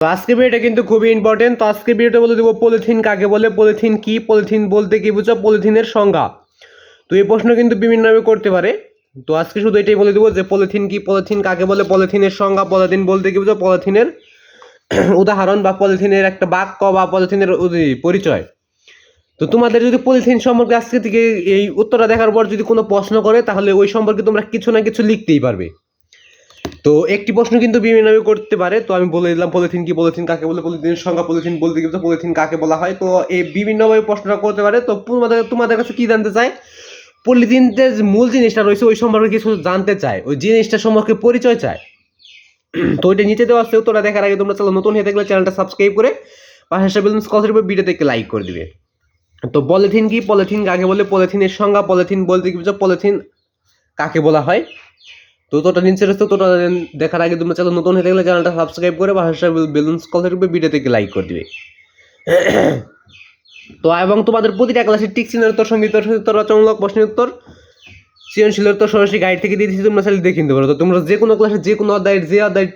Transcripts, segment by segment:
তো আজকে ভিডিওটা কিন্তু খুবই ইম্পর্টেন্ট তো আজকে ভিডিওটা বলে দেবো পলিথিন কাকে বলে? পলিথিন কি? পলিথিন বলতে কি বুঝো পলিথিনের সংজ্ঞা। তো এই প্রশ্ন কিন্তু বিভিন্নভাবে করতে পারে। তো আজকে শুধু এটাই বলে দেবো যে পলিথিন কি? পলিথিন কাকে বলে? পলিথিনের সংজ্ঞা পলিথিন বলতে কি বুঝো পলিথিনের উদাহরণ বা পলিথিনের একটা বাক্য বা পলিথিনের পরিচয়। তো তোমাদের যদি পলিথিন সম্পর্কে আজকে থেকে এই উত্তরটা দেখার পর যদি কোনো প্রশ্ন করে, তাহলে ওই সম্পর্কে তোমরা কিছু না কিছু লিখতেই পারবে। তো একটি প্রশ্ন কিন্তু বিভিন্নভাবে করতে পারে, তো আমি বলে দিলাম পলিথিন কি পলিথিন, কাকে বলে পলিথিনের সংখ্যা পলিথিন, বলতে কি পলিথিন কাকে বলা হয়, তো এই বিভিন্নভাবে প্রশ্নটা করতে পারে, তো তোমাদের তোমাদের কাছে কি জানতে চায় পলিথিন যে মূল জিনিসটা রয়েছে, ওই সম্পর্কে কিছু জানতে চায় ওই জিনিসটা সম্পর্কে পরিচয় চায় তো ওইটা নিচে দেওয়া আছে তোরা দেখার আগে তোমরা চ্যানেল নতুন হয়ে থাকলে চ্যানেলটা সাবস্ক্রাইব করে পাশে বেলুন্স কল করবে ভিডিওতে একটি লাইক করে দিবে। তো পলিথিন কি? পলিথিন কাকে বলে? পলিথিনের সংজ্ঞা, পলিথিন বলতে কি পলিথিন কাকে বলা হয়? তো তোটা নিচে তো তোটা দেখার আগে তোমরা চ্যানেল নতুন হয়ে গেলে চ্যানেলটা সাবস্ক্রাইব করে পাশে বেলুন্স কল থাকবে থেকে লাইক করে দিবে। তো, এবং তোমাদের প্রতিটা ক্লাসের টিক চিহ্নের উত্তর সংগীত রচনামূলক প্রশ্নের উত্তর সৃজনশীল তো সরাসরি গাইড থেকে দিয়ে দিচ্ছি তোমরা চাইলে দেখে নিতে পারো। তো তোমরা যে কোনো ক্লাসে যে কোনো অধ্যায়ের, যে অধ্যায়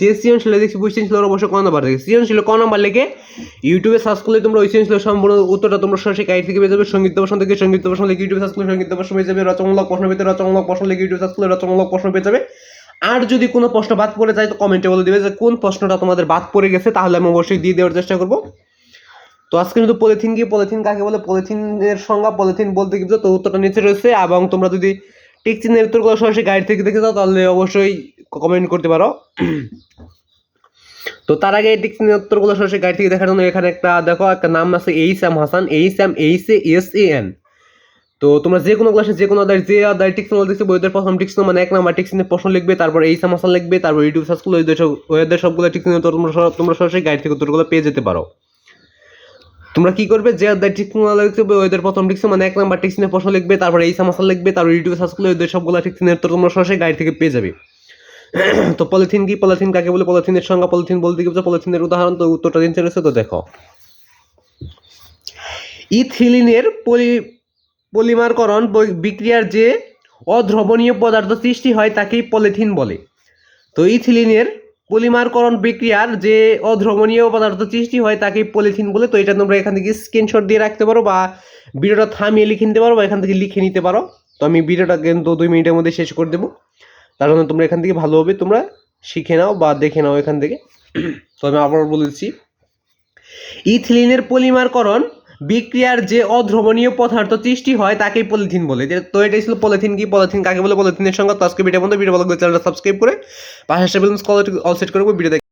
যে সৃজনশীল দেখছি বুঝ সৃজনশীল অবশ্যই ক নাম্বার থেকে সৃজনশীল ক নাম্বার লিখে, ইউটিউবে সার্চ করলে তোমরা ওই সৃজনশীল সম্পূর্ণ উত্তরটা তোমরা সরাসরি গাইড থেকে পেয়ে যাবে। সংগীত প্রশ্ন থেকে সংগীত প্রশ্ন লিখে ইউটিউবে সার্চ করলে সংগীত প্রশ্ন পেয়ে যাবে। রচনামূলক প্রশ্ন পেতে রচনামূলক প্রশ্ন লিখে ইউটিউবে সার্চ করলে রচনামূলক প্রশ্ন পেয়ে যাবে। আর যদি কোনো প্রশ্ন বাদ পড়ে যায়, তো কমেন্টে বলে দিবে যে, কোন প্রশ্নটা তোমাদের বাদ পড়ে গেছে, তাহলে আমি অবশ্যই দিয়ে দেওয়ার চেষ্টা করব। তো আজকে কিন্তু পলিথিন কি? পলিথিন কাকে বলে? পলিথিনের সংজ্ঞা পলিথিন বলতে কিন্তু তো উত্তরটা নিচে রয়েছে এবং তোমরা যদি টিক চিহ্নের উত্তরগুলো সরাসরি গাইড থেকে দেখে যাও, তাহলে অবশ্যই কমেন্ট করতে পারো। তো তার আগে এই টিক চিহ্নের উত্তরগুলো সরাসরি গাইড থেকে দেখার জন্য এখানে একটা, দেখো, একটা নাম আছে H M Hasan H M H A S A N তো তোমরা যে কোনো ক্লাসে যে কোনো আদার যে আদার টিক চিহ্ন দেখছ বইদের প্রথম টিক চিহ্ন মানে এক নাম্বার চিহ্নের প্রশ্ন লিখবে, তারপর এম হাসান লিখবে, তারপর ইউটিউব সার্চ করলে ওদের সবগুলো টিক চিহ্নের তোমরা তোমরা সরাসরি গাইড থেকে উত্তরগুলো পেয়ে যেতে পারো। তোমরা কি করবে? যে অধ্যায় টিকচিহ্ন লিখবে ওদের প্রথম টিকচিহ্ন মানে এক নাম্বার টিকচিহ্নের প্রশ্ন লিখবে, তারপর এই সামাসাল লিখবে, তারপর ইউটিউবে সার্চ করলে ওদের সবগুলো টিকচিহ্নের তো তোমরা সরাসরি গাইড থেকে পেয়ে যাবে। তো পলিথিন কি? পলিথিন কাকে বলে? পলিথিনের সংজ্ঞা পলিথিন বলতে কি? পলিথিনের উদাহরণ, তো উত্তরটা দিন চলেছে তো দেখো। ইথিলিনের পলি, পলিমারকরণ বিক্রিয়ার যে অদ্রবণীয় পদার্থ সৃষ্টি হয়, তাকেই পলিথিন বলে। তো ইথিলিনের পলিমারকরণ বিক্রিয়ার যে অদ্রবণীয় পদার্থ সৃষ্টি হয় তাকে পলিথিন বলে। তো এটা তোমরা এখান থেকে স্ক্রিনশট দিয়ে রাখতে পারো বা ভিডিওটা থামিয়ে লিখে নিতে পারো বা এখান থেকে লিখে নিতে পারো। তো আমি ভিডিওটা কিন্তু দুই মিনিটের মধ্যে শেষ করে দেবো। তার জন্য তোমরা এখান থেকে ভালোভাবে তোমরা শিখে নাও বা দেখে নাও এখান থেকে। তো আমি আবার বলেছি ইথিলিনের পলিমারকরণ বিক্রিয়ার যে অধ্রবণীয় পদার্থ সৃষ্টি হয় তাকেই পলিথিন বলে। তো এটাই ছিল পলিথিন, কি পলিথিন, কাকে বলে পলিথিনের সঙ্গে তো আজকে ভিডিও বন্ধু। ভিডিও ভালো করে চ্যানেলটা সাবস্ক্রাইব করে পাশে অল সেট করে ভিডিও